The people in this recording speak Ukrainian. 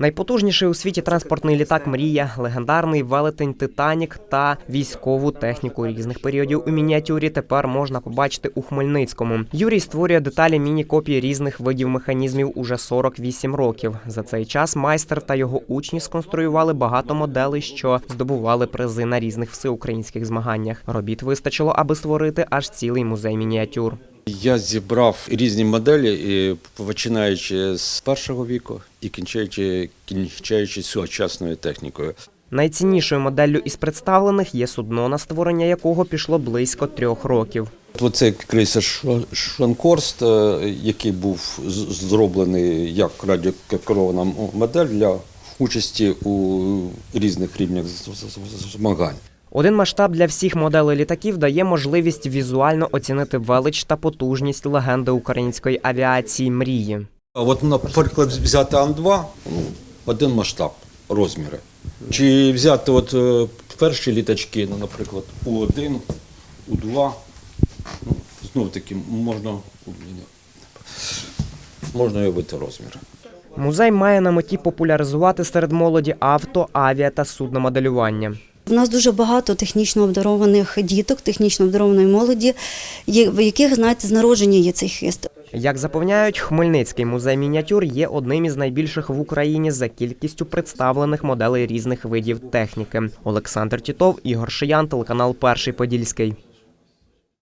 Найпотужніший у світі транспортний літак Мрія, легендарний велетень Титанік та військову техніку різних періодів у мініатюрі тепер можна побачити у Хмельницькому. Юрій створює деталі міні-копії різних видів механізмів уже 48 років. За цей час майстер та його учні сконструювали багато моделей, що здобували призи на різних всеукраїнських змаганнях. Робіт вистачило, аби створити аж цілий музей мініатюр. Я зібрав різні моделі, і починаючи з першого віку і кінчаючи, кінчаючи сучасною технікою. Найціннішою моделлю із представлених є судно, на створення якого пішло близько трьох років. Оце крейсер Ш- Шванкорст, е, який був зроблений як радіокерована модель для участі у різних рівнях змагань. Один масштаб для всіх моделей літаків дає можливість візуально оцінити велич та потужність легенди української авіації мрії. А от, наприклад, взяти Ан-2, ну, один масштаб, розміри. Чи взяти от е, перші літачки, ну, наприклад, У-1, У-2, ну, знов таки можна, можна уявити розміри. Музей має на меті популяризувати серед молоді авто, авіа та судномоделювання. У нас дуже багато технічно обдарованих діток, технічно обдарованої молоді, в яких, знаєте, з народження є цей хист. Як запевняють, Хмельницький музей мініатюр є одним із найбільших в Україні за кількістю представлених моделей різних видів техніки. Олександр Тітов, Ігор Шиян, телеканал Перший Подільський.